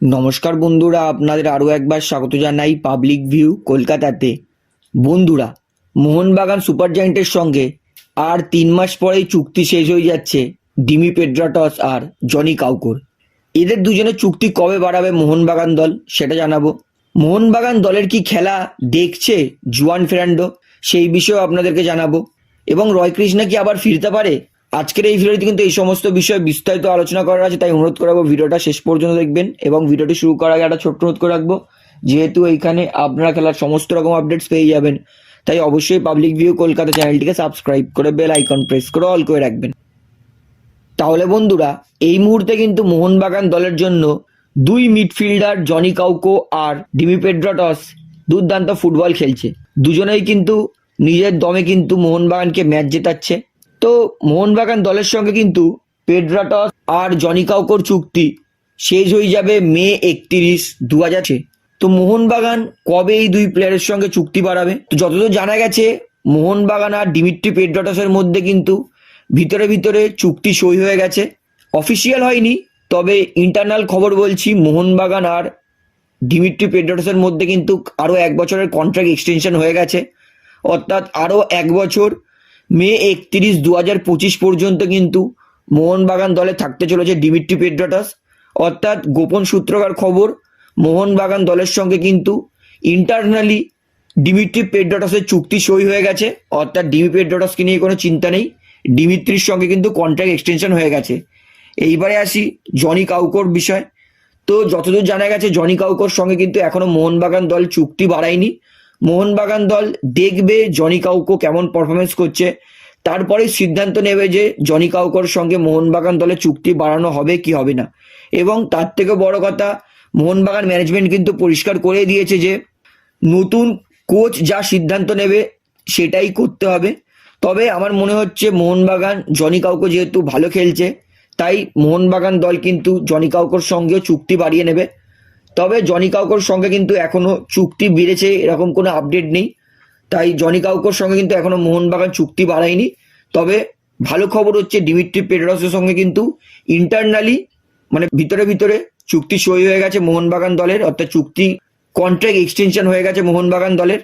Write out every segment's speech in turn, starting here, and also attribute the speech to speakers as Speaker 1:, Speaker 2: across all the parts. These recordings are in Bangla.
Speaker 1: নমস্কার বন্ধুরা, আপনাদের আরও একবার স্বাগত জানাই পাবলিক ভিউ কলকাতাতে। বন্ধুরা, মোহনবাগান সুপার জায়েন্টের সঙ্গে আর তিন মাস পরেই চুক্তি শেষ হয়ে যাচ্ছে ডিমি পেড্রাটস আর জনি কাউকর। এদের দুজনের চুক্তি কবে বাড়াবে মোহনবাগান দল, সেটা জানাব। মোহনবাগান দলের কি খেলা দেখছে জুয়ান ফেরান্ডো, সেই বিষয়েও আপনাদেরকে জানাব। এবং রয় কৃষ্ণা কি আবার ফিরতে পারে? আজকের এই ভিডিওতে কিন্তু এই সমস্ত বিষয়ে বিস্তারিত আলোচনা করার আছে, তাই অনুরোধ করাবো ভিডিওটা শেষ পর্যন্ত দেখবেন এবং ভিডিওটি শুরু করার আগে একটা ছোট্ট অনুরোধ করে রাখব, যেহেতু এইখানে আপনারা খেলার সমস্ত রকম আপডেটস পেয়ে যাবেন, তাই অবশ্যই পাবলিক ভিউ কলকাতা চ্যানেলটিকে সাবস্ক্রাইব করে বেল আইকন প্রেস করে অল করে রাখবেন। তাহলে বন্ধুরা, এই মুহূর্তে কিন্তু মোহনবাগান দলের জন্য দুই মিডফিল্ডার জনি কাউকো আর ডিমি পেড্রাটস দুর্দান্ত ফুটবল খেলছে। দুজনেই কিন্তু নিজের দমে কিন্তু মোহনবাগানকে ম্যাচ জেতাচ্ছে। তো মোহনবাগান দলের সঙ্গে কিন্তু পেড্রাটস আর জনি কাউকোর চুক্তি শেষ হয়ে যাবে মে একত্রিশ দু হাজার তো মোহনবাগান কবে এই দুই প্লেয়ারের সঙ্গে চুক্তি বাড়াবে? তো যতদূর জানা গেছে, মোহনবাগান আর ডিমিট্রি পেড্রাটসের মধ্যে কিন্তু ভিতরে ভিতরে চুক্তি সই হয়ে গেছে। অফিসিয়াল হয়নি, তবে ইন্টারনাল খবর বলছি মোহনবাগান আর ডিমিট্রি পেড্রাটসের মধ্যে কিন্তু আরও এক বছরের কন্ট্রাক্ট এক্সটেনশন হয়ে গেছে। অর্থাৎ আরও এক বছর মে একত্রিশ দু হাজার পঁচিশ পর্যন্ত কিন্তু মোহনবাগান দলে থাকতে চলেছে ডিমিট্রি পেড্রাটাস। অর্থাৎ গোপন সূত্রকার খবর, মোহনবাগান দলের সঙ্গে কিন্তু ইন্টারনালি ডিমিট্রি পেড্রাটাসের চুক্তি সই হয়ে গেছে। অর্থাৎ ডিমি পেড্রাটাসকে নিয়ে কোনো চিন্তা নেই। ডিমিত্রির সঙ্গে কিন্তু কন্ট্রাক্ট এক্সটেনশন হয়ে গেছে। এইবারে আসি জনি কাউকোর বিষয়। তো যতদূর জানা গেছে, জনি কাউকোর সঙ্গে কিন্তু এখনও মোহনবাগান দল চুক্তি বাড়ায়নি। মোহনবাগান দল দেখবে জনি কাউকো কেমন পারফরমেন্স করছে। তারপরে সিদ্ধান্ত নেবে যে জনি কাউকোর সঙ্গে মোহনবাগান দলে চুক্তি বাড়ানো হবে কি হবে না। এবং তার থেকে বড় কথা, মোহনবাগান ম্যানেজমেন্ট কিন্তু পরিষ্কার করে দিয়েছে যে নতুন কোচ যা সিদ্ধান্ত নেবে সেটাই করতে হবে। তবে আমার মনে হচ্ছে মোহনবাগান জনি কাউকো যেহেতু ভালো খেলছে, তাই মোহনবাগান দল কিন্তু জনি কাউকোর সঙ্গেও চুক্তি বাড়িয়ে নেবে। তবে জনি কাউকোর সঙ্গে কিন্তু এখনও চুক্তি বেড়েছে, এরকম কোনো আপডেট নেই। তাই জনি কাউকোর সঙ্গে কিন্তু এখনও মোহনবাগান চুক্তি বাড়ায়নি। তবে ভালো খবর হচ্ছে ডিমিট্রি পেডরসের সঙ্গে কিন্তু ইন্টারনালি মানে ভিতরে ভিতরে চুক্তি সই হয়ে গেছে মোহনবাগান দলের, অর্থাৎ চুক্তি কন্ট্রাক্ট এক্সটেনশন হয়ে গেছে মোহনবাগান দলের।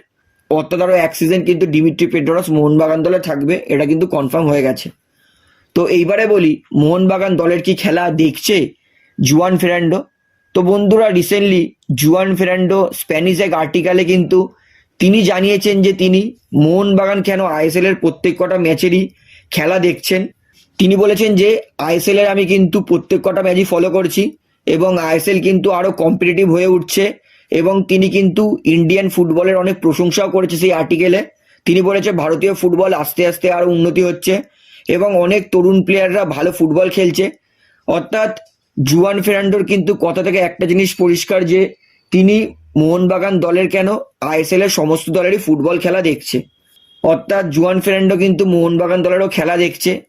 Speaker 1: অর্থাৎ আরও এক সিজন কিন্তু ডিমিট্রি পেডরাস মোহনবাগান দলে থাকবে, এটা কিন্তু কনফার্ম হয়ে গেছে। তো এইবারে বলি, মোহনবাগান দলের কি খেলা দেখছে? জুয়ান ফেরান্ডো তো বন্ধুরা রিসেন্টলি জুয়ান ফেরান্ডো স্প্যানিশ এক আর্টিকেলে কিন্তু তিনি জানিয়েছেন যে তিনি মোহনবাগান কেন আইএসএল এর প্রত্যেক কটা ম্যাচেরই খেলা দেখছেন। তিনি বলেছেন যে আইএসএল এর আমি কিন্তু প্রত্যেক কটা ম্যাচই ফলো করছি এবং আইএসএল কিন্তু আরও কম্পিটিটিভ হয়ে উঠছে এবং তিনি কিন্তু ইন্ডিয়ান ফুটবলের অনেক প্রশংসাও করেছে সেই আর্টিকেলে তিনি বলেছে, ভারতীয় ফুটবল আস্তে আস্তে আরও উন্নতি হচ্ছে এবং অনেক তরুণ প্লেয়াররা ভালো ফুটবল খেলছে। অর্থাৎ জুয়ান ফেরান্ডোর কিন্তু কথা থেকে একটা জিনিস পরিষ্কার যে তিনি মোহনবাগান দলের কেন আইএসএল এর সমস্ত দলেরই ফুটবল খেলা দেখছে। অর্থাৎ জুয়ান ফেরান্ডো কিন্তু মোহনবাগান দলেরও খেলা দেখছে।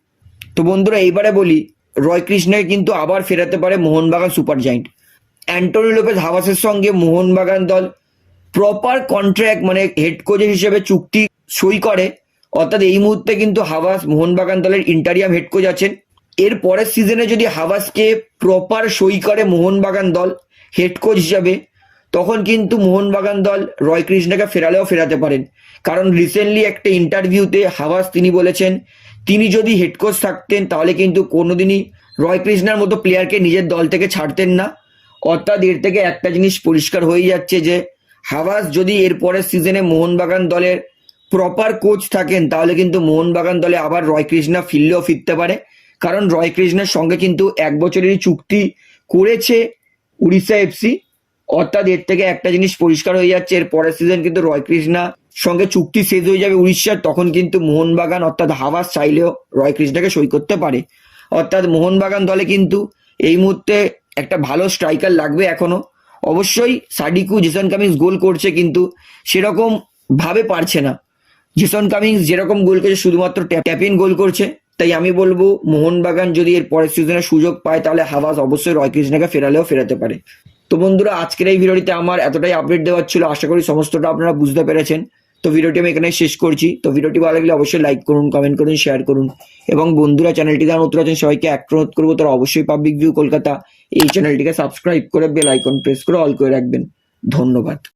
Speaker 1: তো বন্ধুরা, এইবারে বলি, রয় কৃষ্ণকে কিন্তু আবার ফেরাতে পারে Mohun Bagan super giant. Antony Lopez হাওয়াসের সঙ্গে মোহনবাগান দল প্রপার কন্ট্রাক্ট মানে হেড কোচ হিসেবে চুক্তি সই করে। অর্থাৎ এই মুহূর্তে কিন্তু হাওয়াস মোহনবাগান দলের ইন্টারিয়াম হেড কোচ আছেন। এর পরের সিজনে যদি হাওয়াসকে প্রপার সই করে মোহনবাগান দল হেড কোচ হিসাবে, তখন কিন্তু মোহনবাগান দল রয় কৃষ্ণাকে ফেরালেও ফেরাতে পারেন। কারণ রিসেন্টলি একটা ইন্টারভিউতে হাওয়াস তিনি বলেছেন, তিনি যদি হেড কোচ থাকতেন, তাহলে কিন্তু কোনোদিনই রয় কৃষ্ণার মতো প্লেয়ারকে নিজের দল থেকে ছাড়তেন না। অর্থাৎ এর থেকে একটা জিনিস পরিষ্কার হয়ে যাচ্ছে যে হাওয়াস যদি এর পরের সিজনে মোহনবাগান দলের প্রপার কোচ থাকেন, তাহলে কিন্তু মোহনবাগান দলে আবার রয় কৃষ্ণা ফিরলেও ফিরতে পারে। কারণ রয় কৃষ্ণের সঙ্গে কিন্তু এক বছরেরই চুক্তি করেছে উড়িষ্যা এফসি অর্থাৎ এর থেকে একটা জিনিস পরিষ্কার হয়ে যাচ্ছে, এর পরের সিজন কিন্তু রয় কৃষ্ণা সঙ্গে চুক্তি শেষ হয়ে যাবে উড়িষ্যার তখন কিন্তু মোহনবাগান অর্থাৎ হাওয়াস চাইলেও রয় কৃষ্ণাকে সই করতে পারে। অর্থাৎ মোহনবাগান দলে কিন্তু এই মুহূর্তে একটা ভালো স্ট্রাইকার লাগবে এখনও। অবশ্যই সাডিকু জেসন কামিংস গোল করছে কিন্তু সেরকম ভাবে পারছে না। জেসন কামিংস যেরকম গোল করছে, শুধুমাত্র ট্যাপিন গোল করছে। তাই আমি বলব, মোহনবাগান যদি এর পরের সিজনে সুযোগ পায়, তাহলে হাওয়াজ অবশ্যই রয় কৃষ্ণাকে ফেরালেও ফেরাতে পারে। তো বন্ধুরা, আজকের এই ভিডিওটিতে আমার এতটাই আপডেট দেওয়ার ছিল। আশা করি সমস্তটা আপনারা বুঝতে পেরেছেন। তো ভিডিওটি আমি এখানে শেষ করছি। তো ভিডিওটি ভালো লাগলে অবশ্যই লাইক করুন কমেন্ট করুন শেয়ার করুন। এবং বন্ধুরা চ্যানেলটি যারা নতুন আছেন, সবাইকে অনুরোধ করব। তারা অবশ্যই পাবলিক ভিউ কলকাতা এই চ্যানেলটিকে সাবস্ক্রাইব করে বেল আইকন প্রেস করে অল করে রাখবেন। ধন্যবাদ।